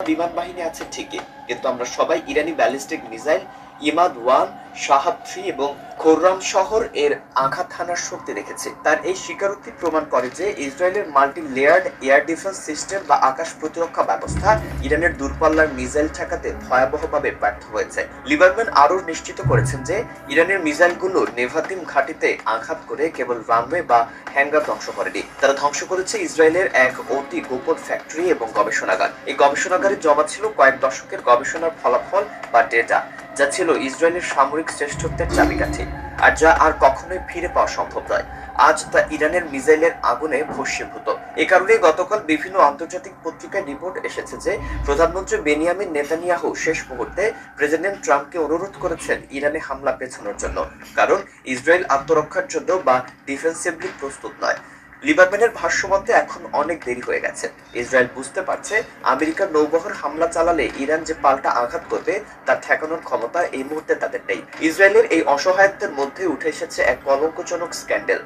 বিমান বাহিনী আছে ঠিকই কিন্তু আমরা সবাই ইরানি ballistic missile Emad one three এবং খোররাম শহর এর আঘাত হানার শক্তি দেখেছি তার এই স্বীকারোক্তি প্রমাণ করে যে ইসরায়েলের multi layered air defence system বা আকাশ প্রতিরক্ষা ব্যবস্থা ইরানের দূরপাল্লার মিসাইল ঠেকাতে ভয়াবহভাবে ব্যর্থ হয়েছে। লিবারম্যান আরও নিশ্চিত করেছেন যে ইরানের মিসাইলগুলো নেভাতিম ঘাঁটিতে আঘাত করে কেবল রানওয়ে বা হ্যাঙ্গার ধ্বংস করেনি। তারা ধ্বংস করেছে ইসরায়েলের এক অতি গোপন ফ্যাক্টরি এবং গবেষণাগার। এই গবেষণাগারে জমা ছিল কয়েক দশকের গবেষণার ফলাফল বা ডেটা, যা ছিল ইসরায়েলের সামরিক শ্রেষ্ঠত্বের চাবিকাঠি। আর যা আর কখনোই ফিরে পাওয়া সম্ভব নয়। আজ তা ইরানের মিসাইলের আগুনে ভস্মীভূত। এ কারণে গতকাল বিভিন্ন আন্তর্জাতিক পত্রিকায় রিপোর্ট এসেছে যে, প্রধানমন্ত্রী বেনিয়ামিন নেতানিয়াহু শেষ মুহূর্তে প্রেসিডেন্ট ট্রাম্পকে অনুরোধ করেছেন ইরানে হামলা পেছানোর জন্য। কারণ ইসরায়েল আত্মরক্ষার জন্য বা ডিফেন্সিভলি প্রস্তুত নয়। লিবারম্যানের ভাষ্যমতে এখন অনেক দেরি হয়ে গেছে। ইসরায়েল বুঝতে পারছে, আমেরিকার নৌবহর হামলা চালালে ইরান যে পাল্টা আঘাত করবে, তার ঠেকানোর ক্ষমতা এই মুহূর্তে তাদের নেই। ইসরায়েলের এই অসহায়ত্বের মধ্যে উঠে এসেছে এক কলঙ্কজনক scandal.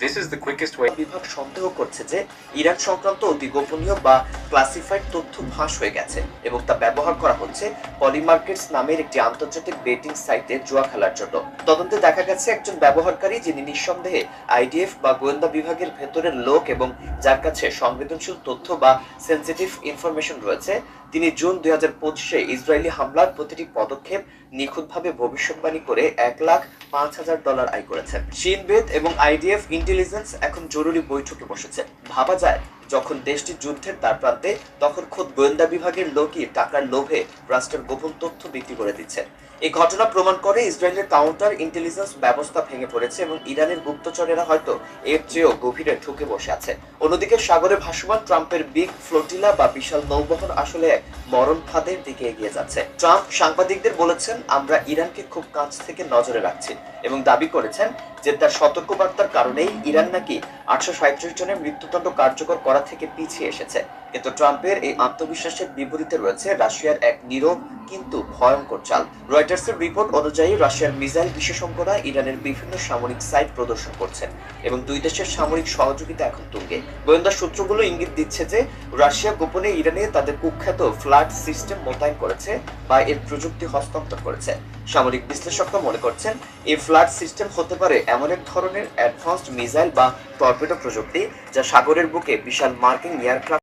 This is the quickest way. বিভাগ সন্দেহ করছে যে ইরান সংক্রান্ত অতি গোপনীয় বা ক্লাসিফাইড তথ্য ফাঁস হয়ে গেছে এবং তা ব্যবহার করা হচ্ছে পলিমার্কেটস নামের একটি আন্তর্জাতিক বেটিং সাইটে জুয়া খেলার জন্য তদন্তে দেখা গেছে একজন ব্যবহারকারী যিনি নিঃসন্দেহে আইডিএফ বা গোয়েন্দা বিভাগের ভেতরের লোক এবং যার কাছে সংবেদনশীল তথ্য বা সেন্সিটিভ ইনফরমেশন রয়েছে তিনি জুন দুই হাজার পঁচিশে ইসরায়েলি হামলার প্রতিটি পদক্ষেপ নিখুঁতভাবে ভবিষ্যৎবাণী করে এক লাখ পাঁচ হাজার ডলার আয় করেছেন। চীনবেদ এবং আইডিএফ ইন্টেলিজেন্স এখন জরুরি বৈঠকে বসেছে। ভাবা যায় যখন দেশটি যুদ্ধের তার প্রান্তে, তখন খোদ গোয়েন্দা বিভাগের লোকই টাকার লোভে রাষ্ট্রের গোপন তথ্য বিক্রি করে দিচ্ছে। এই ঘটনা প্রমাণ করে ইসরায়েলের কাউন্টার ইন্টেলিজেন্স ব্যবস্থা ভেঙে পড়েছে এবং ইরানের গুপ্তচরেরা হয়তো এর চেয়েও গভীরে ঢুকে বসে আছে। অন্যদিকে সাগরে ভাসমান ট্রাম্পের বিগ ফ্লোটিলা বা বিশাল নৌবহর আসলে মরণ ফাঁদের দিকে এগিয়ে যাচ্ছে। ট্রাম্প সাংবাদিকদের বলেছেন, আমরা ইরানকে খুব কাছ থেকে নজরে রাখছি এবং দাবি করেছেন যে তার সতর্কবার্তার কারণেই ইরান নাকি আটশো জনের মৃত্যুদণ্ড কার্যকর করা থেকে পিছিয়ে এসেছে। কিন্তু ট্রাম্পের এই আত্মবিশ্বাসের বিপরীতে রয়েছে রাশিয়ার এক নীরব কিন্তু ভয়ঙ্কর চাল। রয়টার্সের রিপোর্ট অনুযায়ী রাশিয়ার মিসাইল বিশেষজ্ঞরা ইরানের বিভিন্ন সামরিক সাইট প্রদর্শন করছেন এবং দুই দেশের সামরিক সহযোগিতা এখন তুঙ্গে। গোয়েন্দা সূত্রগুলো ইঙ্গিত দিচ্ছে যে রাশিয়া গোপনে ইরানে তাদের কুখ্যাত ফ্লাড সিস্টেম মোতায়েন করেছে বা এর প্রযুক্তি হস্তান্তর করেছে। সামরিক বিশ্লেষকরা মনে করছেন, এই ফ্লাড সিস্টেম হতে পারে এমন এক ধরনের অ্যাডভান্সড মিসাইল বা টর্পেডো প্রযুক্তি যা সাগরের বুকে বিশাল মার্কিং এয়ারক্রাফট